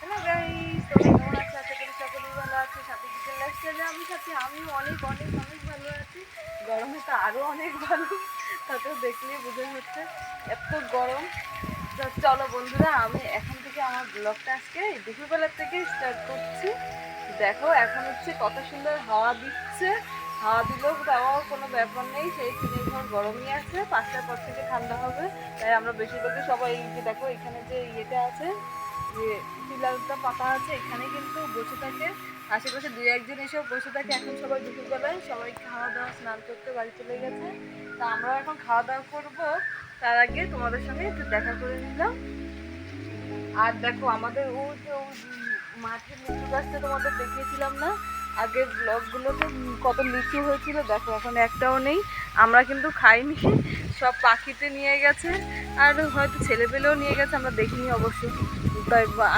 Hello guys তোমরা কেমন আছো? আশা করি সকলেই ভালো আছো, সাথে কিচেন লাইফস্টাইলে আমি সাথে আমিও অনেক অনেক অনেক ভালো আছি। গরমে তো আরও অনেক ভালো। তাতেও দেখলেই বোঝা হচ্ছে এত গরম। চলো বন্ধুরা, আমি এখন থেকে আমার ব্লগটা আজকে দুপুরবেলার থেকে স্টার্ট করছি। দেখো, এখন হচ্ছে কত সুন্দর হাওয়া দিচ্ছে। হাওয়া দিলেও তাও কোনো ব্যাপার নেই, সেই তিন ঘর গরমই আছে, পাঁচটার পর থেকে ঠান্ডা হবে। তাই আমরা বেশিরভাগই সবাই এই যে দেখো, এখানে যে ইয়েটা আছে যে পিলারটা পাতা আছে, এখানে কিন্তু বসে থাকে। আশেপাশে দুই একজন এসেও বসে থাকে। এখন সবাই দুপুরবেলায় সবাই খাওয়া দাওয়া স্নান করতে বাড়ি চলে গেছে। তা আমরা এখন খাওয়া দাওয়া করব। তার আগে তোমাদের সঙ্গে একটু দেখা করে নিলাম। আর দেখো, আমাদের ও যে মাঠের লিচু গাছটা তোমাদের দেখিয়েছিলাম না? আগের ব্লগগুলোতে কত লিচু হয়েছিল। দেখো, এখন একটাও নেই। আমরা কিন্তু খাইনি। সব পাখিতে নিয়ে গেছে। আর হয়তো ছেলেপেলেও নিয়ে গেছে, আমরা দেখিনি অবশ্যই।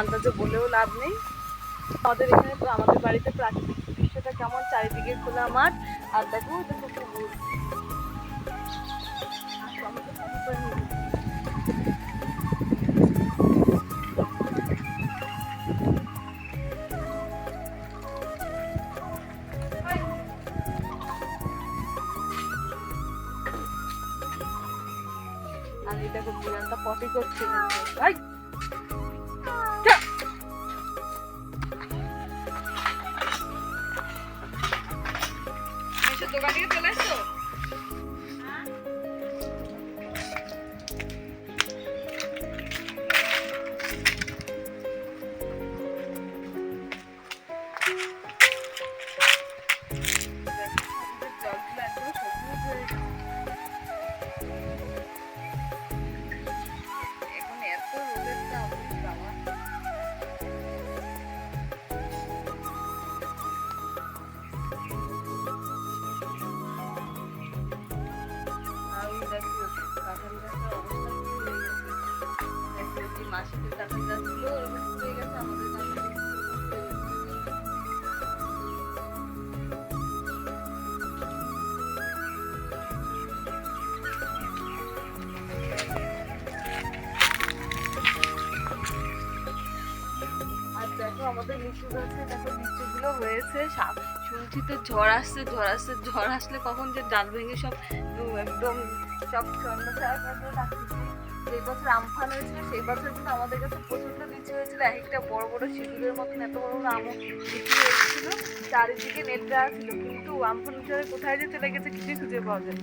আন্দাজে বলেও লাভ নেই। আমাদের এখানে তো আমাদের বাড়িতে প্রাকৃতিক দৃশ্যটা কেমন? চারিদিকে খোলা মাঠ। আর দেখো করছে! মেসোর দোকান চলে এসছো? আমাদের লিচু গাছে দেখো লিচুগুলো হয়েছে। শুনছি তো ঝড় আসছে ঝড় আসছে, ঝড় আসলে কখন যে ডাল ভেঙে সব একদম সব করে সেই বছর আমফান হয়েছিল, সেই বছর কিন্তু আমাদের কাছে প্রচণ্ড লিচু হয়েছিল। এক একটা বড় বড় সিঁদুরের মতন এত বড় বড় আমও লিচু হয়েছিল। চারিদিকে নেট দেওয়া ছিল, কিন্তু আমফান উঠে কোথায় যে চলে গেছে কিছুই খুঁজে পাওয়া যায়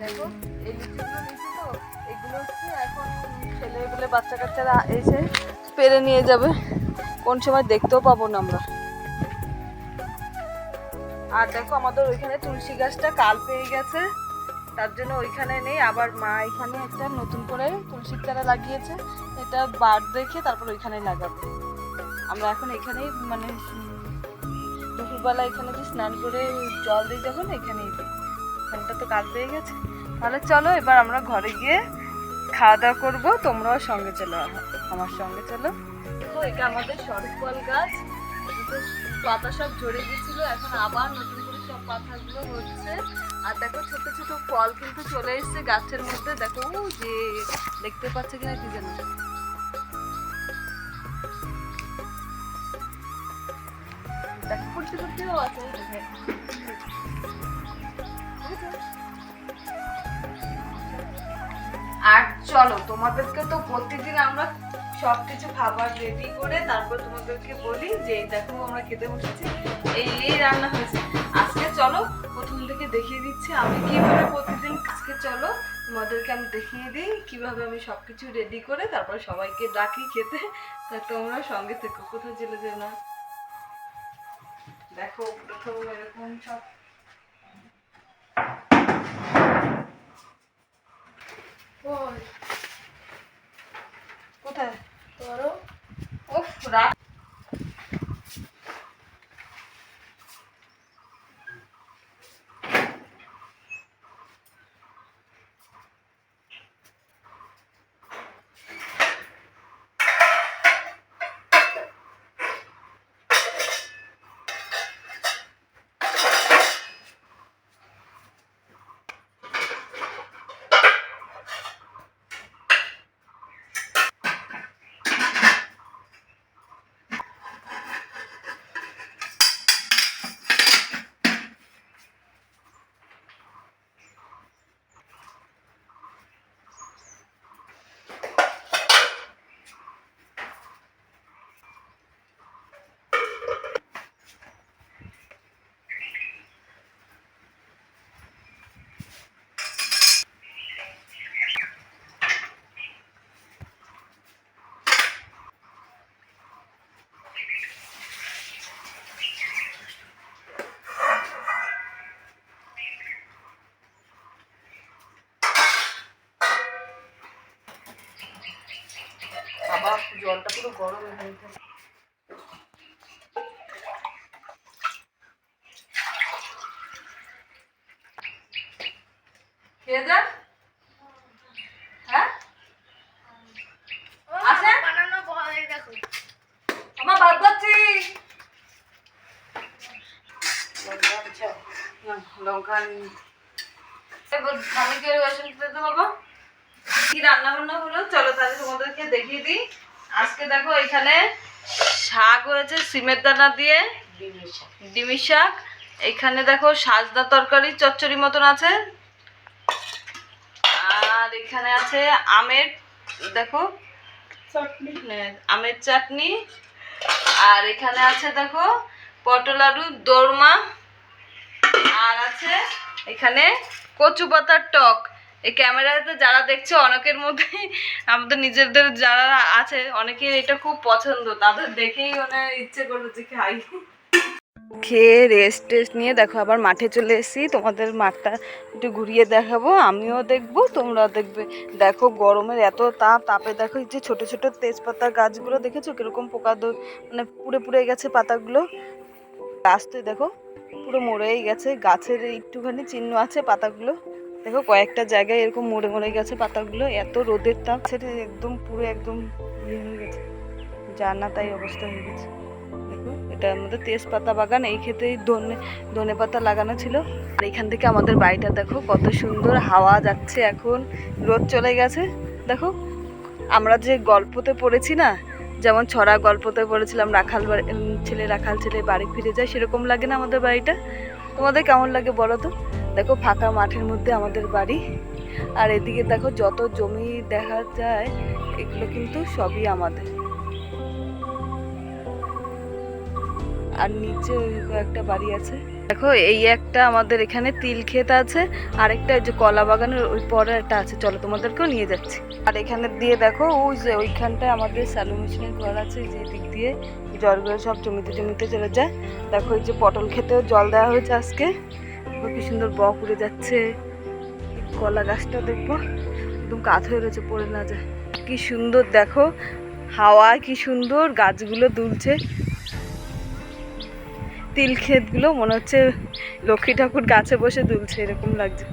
দেখো, এই লিচুগুলো লিচু তো, এগুলো হচ্ছে এখন ছেলেগুলো বাচ্চা কাচ্চারা এসে পেরে নিয়ে যাবে। কোন সময় দেখতেও পাবো না আমরা। আর দেখো আমাদের ওইখানে তুলসী গাছটা কাল পেয়ে গেছে। তার জন্য ওইখানে নেই। আবার মা এখানে একটা নতুন করে তুলসীর চারা লাগিয়েছে। এটা বার দেখে তারপর ওইখানে লাগাবো। আমরা এখন এখানেই মানে দুপুরবেলা এখানে যে স্নান করে জল দিই যখন, এখানেই দিই। তো কাল পেয়ে গেছে। তাহলে চলো এবার আমরা ঘরে গিয়ে খাওয়া দাওয়া করব। তোমরাও সঙ্গে চলো আ- আমার সঙ্গে চলো। এটা আমাদের সরফল গাছ। পাতা সব ঝরে গেছিল এখন আবার নতুন করে সব পাতাগুলো হচ্ছে। আর দেখো, ছোট ছোট ফল কিন্তু চলে এসেছে গাছের মধ্যে। দেখো যে দেখতে পাচ্ছে কিনা কি জানো। দেখো। আর চলো, তোমাদেরকে তো প্রতিদিন আমরা সব কিছু খাবার রেডি করে তারপর তোমাদেরকে বলি যে, দেখো আমরা খেতে বসেছি। এই এই রান্না হয়েছে। আজকে চলো, প্রথম থেকে দেখিয়ে দিচ্ছি আমি কীভাবে প্রতিদিন আজকে চলো, তোমাদেরকে আমি দেখিয়ে দিই কীভাবে আমি সব কিছু রেডি করে তারপর সবাইকে ডাকি খেতে। তা তোমরা সঙ্গে থেকো, কোথাও চলে যেও না। দেখো, প্রথম এরকম সব পুরো গরম গেছে। খেয়ে হ্যাঁ? আসেন। বানানো ভয় দেখো। আমার ভাত পাচ্ছি লঙ্কা স্বামীকে বাসন দিতে বাবা কি রান্না বান্না হলো? চলো তাহলে তোমাদেরকে দেখিয়ে দিই। আজকে দেখো এখানে শাক হয়েছে, সিমের দানা দিয়ে। ডিমির শাক। এখানে দেখো সাজদা তরকারি, চচ্চড়ি মতন আছে। আর এখানে আছে আমের, দেখো, আমের চাটনি। আর এখানে আছে দেখো পটল আলু, দোরমা। আর আছে এখানে কচু পাতার টক। এই ক্যামেরাতে যারা দেখছে অনেকের মধ্যেই, আমাদের নিজেদের যারা আছে অনেকের এটা খুব পছন্দ। তাদের দেখেই মানে ইচ্ছে করল যে খাই খেয়ে রেস্ট টেস্ট নিয়ে দেখো, আবার মাঠে চলে এসেছি। তোমাদের মাঠটা একটু ঘুরিয়ে দেখাবো, আমিও দেখব, তোমরাও দেখবে। দেখো গরমের এত তাপ, তাপে দেখো যে ছোট ছোট তেজপাতা গাছগুলো, দেখেছ কীরকম পোকা মানে পুড়ে পুড়ে গেছে পাতাগুলো? গাছতে দেখো, পুরো মরেই গেছে। গাছের একটুখানি চিহ্ন আছে পাতাগুলো। দেখো, কয়েকটা জায়গায় এরকম মরে মরে গেছে পাতাগুলো, এত রোদের তাপ, সেটা একদম পুরো একদম ইয়ে হয়ে গেছে। যার না তাই অবস্থা হয়ে গেছে। দেখো, এটা আমাদের তেজপাতা বাগান, এই ক্ষেত্রেই ধনে ধনে পাতা লাগানো ছিল। আর এখান থেকে আমাদের বাড়িটা দেখো, কত সুন্দর হাওয়া যাচ্ছে এখন, রোদ চলে গেছে। দেখো, আমরা যে গল্পতে পড়েছি না, যেমন ছড়া গল্পতে পড়েছিলাম, রাখাল ছেলে রাখাল ছেলে বাড়ি ফিরে যায়, সেরকম লাগে না আমাদের বাড়িটা। তোমাদের কেমন লাগে বলো তো? দেখো ফাঁকা মাঠের মধ্যে আমাদের বাড়ি। আর এদিকে দেখো যত জমি দেখা যায়, এগুলো কিন্তু সবই আমাদের। আর নিচে একটা বাড়ি আছে। দেখো এই একটা আমাদের এখানে তিল ক্ষেত আছে আর একটা যে কলা বাগানের ওই পরে একটা আছে। চলো তোমাদেরকেও নিয়ে যাচ্ছি। আর এখানে দিয়ে দেখো, ওই যে ওইখানটায় আমাদের স্যালো মেশিনের ঘর আছে, যে দিক দিয়ে জলগুলো সব জমিতে জমিতে চলে যায়। দেখো এই যে পটল খেতেও জল দেওয়া হয়েছে আজকে। দেখো কি সুন্দর বক উড়ে যাচ্ছে। কলা গাছটা দেখব। একদম কাত হয়ে রয়েছে, পড়ে না যায়। কি সুন্দর, দেখো। হাওয়া কি সুন্দর, গাছগুলো দুলছে। তিল ক্ষেতগুলো মনে হচ্ছে লক্ষ্মী ঠাকুর গাছে বসে দুলছে, এরকম লাগছে।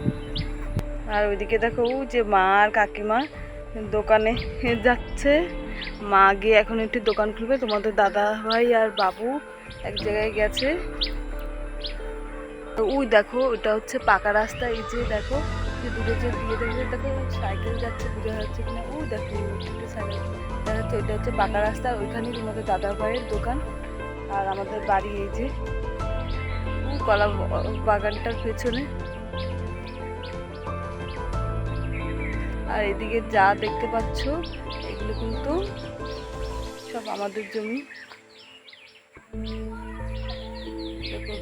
আর ওইদিকে দেখো যে মা আর কাকিমা দোকানে যাচ্ছে। মা গিয়ে এখন একটি দোকান খুলবে। তোমাদের দাদা ভাই আর বাবু এক জায়গায় গেছে। ওই দেখো ওটা হচ্ছে পাকা রাস্তা, এই যে দেখো, যে দূরে যে দিয়ে দেখবে দেখো, সাইকেল যাচ্ছে, বোঝা যাচ্ছে কিনা, ও দেখো সাইকেল দেখা যাচ্ছে ওইটা হচ্ছে পাকা রাস্তা, ওইখানেই তোমাদের দাদা ভাইয়ের দোকান, আর আমাদের বাড়ি এই যে কলা বাগানটার পেছনে। আর এদিকে যা দেখতে পাচ্ছ, এগুলো কিন্তু সব আমাদের জমি। দেখো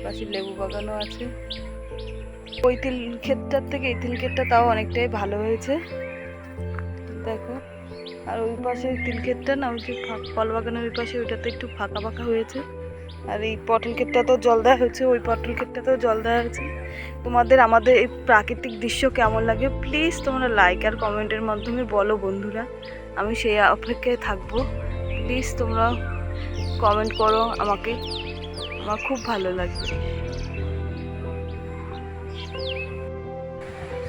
পাশে লেবু বাগানও আছে। ওই তিল ক্ষেতটার থেকে এই তিল ক্ষেতটা তাও অনেকটাই ভালো হয়েছে। দেখো, আর ওই পাশে তিল ক্ষেতটা না, ওই যে ফল বাগানের ওই পাশে ওইটাতে একটু ফাঁকা ফাঁকা হয়েছে। আর এই পটল ক্ষেতটা তো জল দেওয়া হয়েছে, ওই পটল ক্ষেতটা তো জল দেওয়া হয়েছে। তোমাদের আমাদের এই প্রাকৃতিক দৃশ্য কেমন লাগে প্লিজ তোমরা লাইক আর কমেন্টের মাধ্যমে বলো বন্ধুরা। আমি সেই অপেক্ষায় থাকব। প্লিজ তোমরা কমেন্ট করো আমাকে। আমার খুব ভালো লাগবে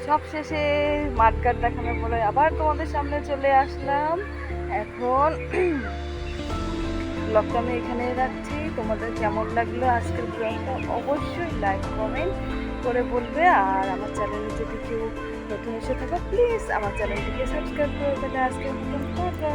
সব শেষে মাঠঘাট দেখানোর পরে আবার তোমাদের সামনে চলে আসলাম। এখন ব্লগটা আমি এখানে রাখছি। তোমাদের কেমন লাগল আজকের ব্লগটা অবশ্যই লাইক, কমেন্ট করে বলবে। আর আমার চ্যানেলে যদি কেউ নতুন এসে থাকো, প্লিজ আমার চ্যানেলটিকে সাবস্ক্রাইব করে দেবে। আজকের মতন, টাটা।